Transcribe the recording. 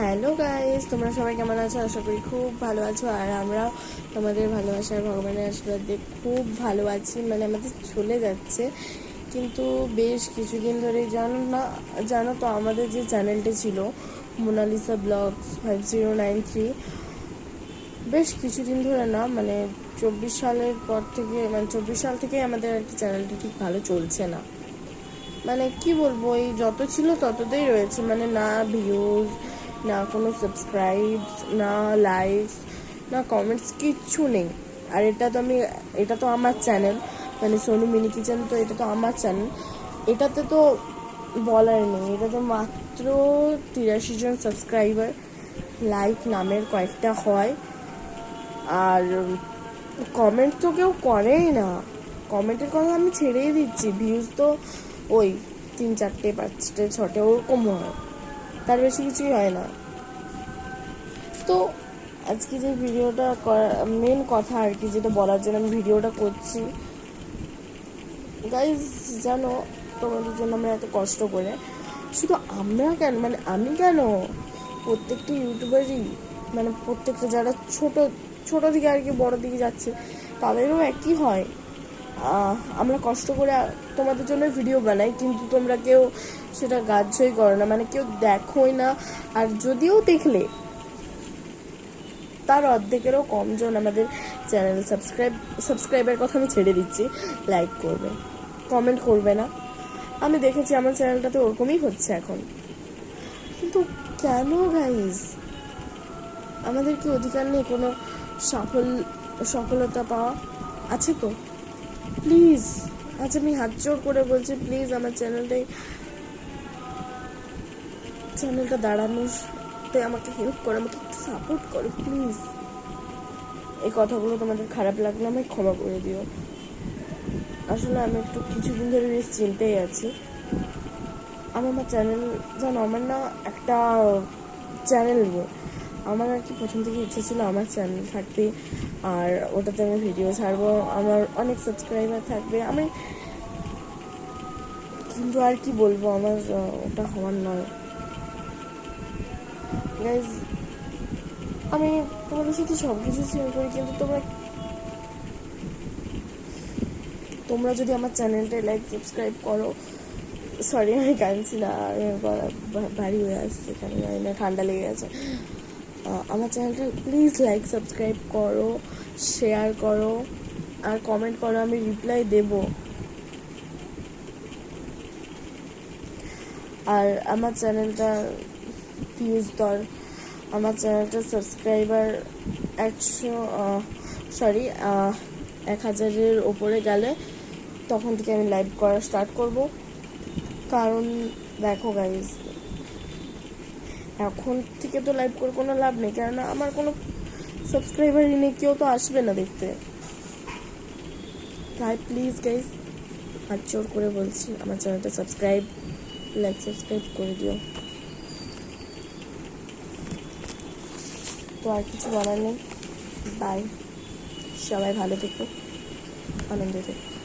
Hello guys তোমরা সবাই কেমন আছো? আশা করি খুব ভালো আছো, আর আমরা তোমাদের ভালোবাসার ভগবানের আশীর্বাদ দিয়ে খুব ভালো আছি। মানে আমাদের চলে যাচ্ছে, কিন্তু বেশ কিছুদিন ধরে জানো না, জানো তো আমাদের যে চ্যানেলটা ছিল, Monalisa blogs five zero nine three বেশ কিছুদিন ধরে না মানে চব্বিশ সালের পর থেকে মানে চব্বিশ সাল থেকে আমাদের আর কি চ্যানেলটা ঠিক ভালো চলছে না। মানে কি বলব, এই যত ছিল তততেই রয়েছে মানে না ভিউজ না কোনো সাবস্ক্রাইব না লাইকস না কমেন্টস কিচ্ছু নেই। আর এটা তো আমি, এটা তো আমার চ্যানেল মানে সোনু মিনি কিচেন তো এটা তো আমার চ্যানেল এটাতে তো বলার নেই। এটা তো মাত্র তিরাশি জন সাবস্ক্রাইবার লাইক নামের কয়েকটা হয়। আর কমেন্ট তো কেউ করেই না। কমেন্টের কথা আমি ছেড়েই দিচ্ছি। ভিউজ তো ওই তিন চারটে, পাঁচটে ছটে ওরকম হয়। তার বেশি কিছুই হয় না। তো আজকে যে ভিডিওটা মেন কথা আর কি যেটা বলার জন্য আমি ভিডিওটা করছি। গাইজ জানো, তোমাদের জন্য আমরা এত কষ্ট করে, শুধু আমরা কেন মানে আমি কেন প্রত্যেকটা ইউটিউবারই মানে প্রত্যেকটা যারা ছোট ছোট দিকে আর কি, বড় দিকে যাচ্ছে, তাদেরও একই হয়। আমরা কষ্ট করে তোমাদের জন্য ভিডিও বানাই, কিন্তু তোমরা কেউ সেটা গাছই করো না। মানে কেউ দেখোই না, আর যদিও দেখলে, তার অর্ধেকেরও কম জন আমাদের চ্যানেল সাবস্ক্রাইব সাবস্ক্রাইবের কথা আমি ছেড়ে দিচ্ছি। লাইক করবে কমেন্ট করবে না। আমি দেখেছি আমার চ্যানেলটাতে ওরকমই হচ্ছে এখন। কিন্তু কেন গাইজ আমাদের কি অধিকার নেই কোনো সফল, সফলতা পাওয়া? আছে তো। প্লিজ। আজ আমি হাত জোর করে বলছি, প্লিজ আমার চ্যানেলটাই চ্যানেলটা দাঁড়ানোতে আমাকে হেল্প করো, আমাকে একটু সাপোর্ট করো, প্লিজ। এই কথাগুলো তোমাদের খারাপ লাগলে আমায় ক্ষমা করে দিও। আসলে আমি একটু কিছুদিন ধরে বেশ চিন্তায় আছি। আমার আমার চ্যানেল জানো আমার না একটা চ্যানেল আমার আর কি প্রথম থেকে ইচ্ছে ছিল আমার চ্যানেল থাকবে, আর ওটাতে আমি ভিডিও ছাড়বো, আমার অনেক সাবস্ক্রাইবার থাকবে। আমি কিন্তু আর কি বলব, আমার ওটা হওয়ার নয়। আমি তোমাদের সাথে সব কিছু শেয়ার করি, কিন্তু তোমরা তোমরা যদি আমার চ্যানেলটা লাইক সাবস্ক্রাইব করো সরি আমি কাঁদছি না ভারী হয়ে আসছে এখানে ঠান্ডা লেগে গেছে। আমার চ্যানেলটা প্লিজ লাইক সাবস্ক্রাইব করো শেয়ার করো, আর কমেন্ট করো, আমি রিপ্লাই দেব। আর আমার চ্যানেলটা ভিউজ দর, আমার চ্যানেলটা সাবস্ক্রাইবার একশো সরি এক হাজারের ওপরে গেলে তখন থেকে আমি লাইভ করা স্টার্ট করব। কারণ দেখো গাইজ এখন থেকে তো লাইভ করে কোনো লাভ নেই, কেননা আমার কোনো সাবস্ক্রাইবারই নেই, কেউ তো আসবে না দেখতে। তাই প্লিজ গাইজ হাত জোর করে বলছি, আমার চ্যানেলটা সাবস্ক্রাইব লাইক সাবস্ক্রাইব করে দিও। তো আর কিছু বলার নেই। বাই সবাই ভালো থেকো। আনন্দ থেকো।